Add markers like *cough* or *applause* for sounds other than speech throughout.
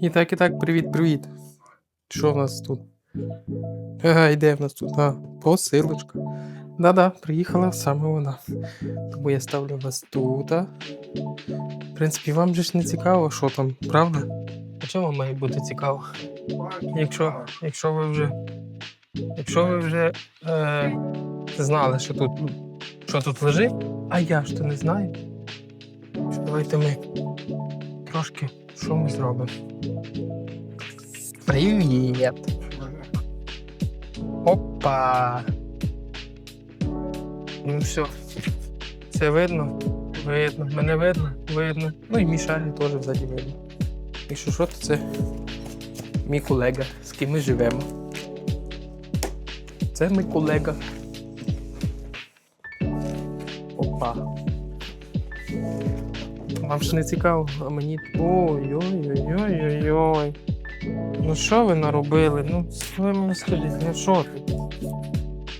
І так, і так, привіт-привіт. Що в нас тут? Ага, йде в нас тут? А, посилочка. Да-да, приїхала саме вона. Тому я ставлю вас тут. В принципі, вам же ж не цікаво, що там, правда? А чому має бути цікаво? Якщо, якщо ви вже. Якщо ви вже е, знали, що тут, що тут лежить, а я ж то не знаю. Давайте ми трошки що ми зробимо? Привіт! Опа! Ну все. Це видно? Видно. Мене видно? Видно. Ну і Мішалі теж взаді видно. Якщо що, то це мій колега, з ким ми живемо. Це мій колега. Опа. Вам ж не цікаво, а мені. Ой-ой-ой-ой-ой. Ну що ви наробили? Ну, ви мені скажіть, ну що ти?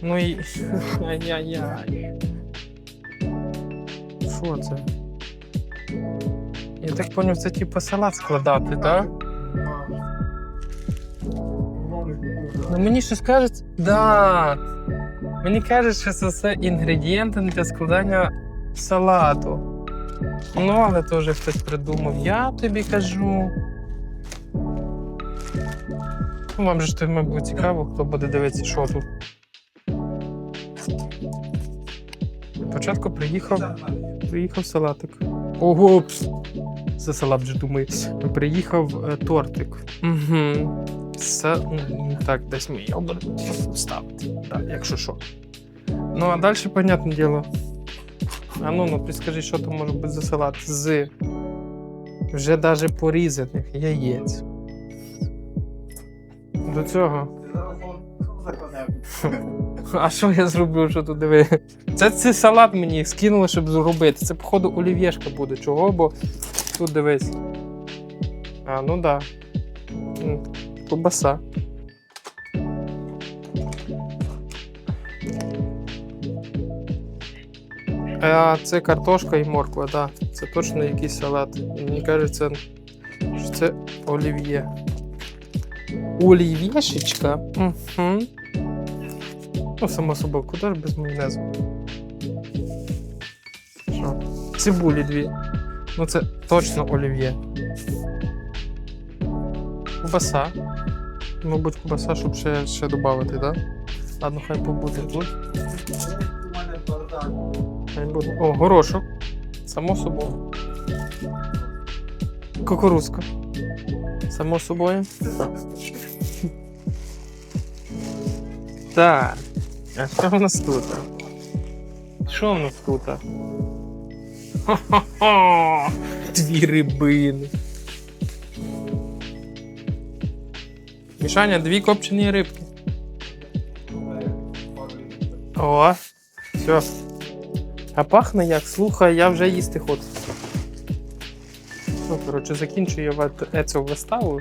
Ну і. *laughs* Ай-яй-яй. Що це? Я так поняв, це типу салат складати, так? Ну мені щось кажуть, да. Мені кажуть, що це все інгредієнти для складання салату. Ну, але теж хтось придумав. Я тобі кажу. Ну, вам же ж то, мабуть, цікаво, хто буде дивитися, що тут. Спочатку приїхав. Приїхав салатик. Ого! пс, За салат вже думаю. Приїхав е, тортик. Угу. Ну, так, десь ми його будемо ставити. Так, якщо що. Ну, а далі, понятне діло. А ну, ну підскажи, що там може бути за салат з вже даже порізаних яєць. До цього. А що я зроблю, що тут диви? Це, це салат мені скинули, щоб зробити. Це, походу, олів'єшка буде. Чого? Бо тут дивись. А, ну да. М, А це картошка і морква, так. Да. Це точно якийсь салат. Мені кажеться, що це олів'є. Олів'єшечка. Угу. Ну, само собою, куди ж без майонезу? Що? Цибулі дві. Ну це точно олів'є. Кубаса. Мабуть, кубаса, щоб ще, ще додати, так? Да? Ладно, хай побуде тут. Хай буде. О, горошок. Само собою. Кукурузка. Само собою. Так. А що в нас тут? Що в нас тут? Хо-хо-хо! Дві рибини. Мішаня, дві копчені рибки. О, все. А пахне як, слухай, я вже їсти хочу. Ну, коротше, закінчую я цю виставу.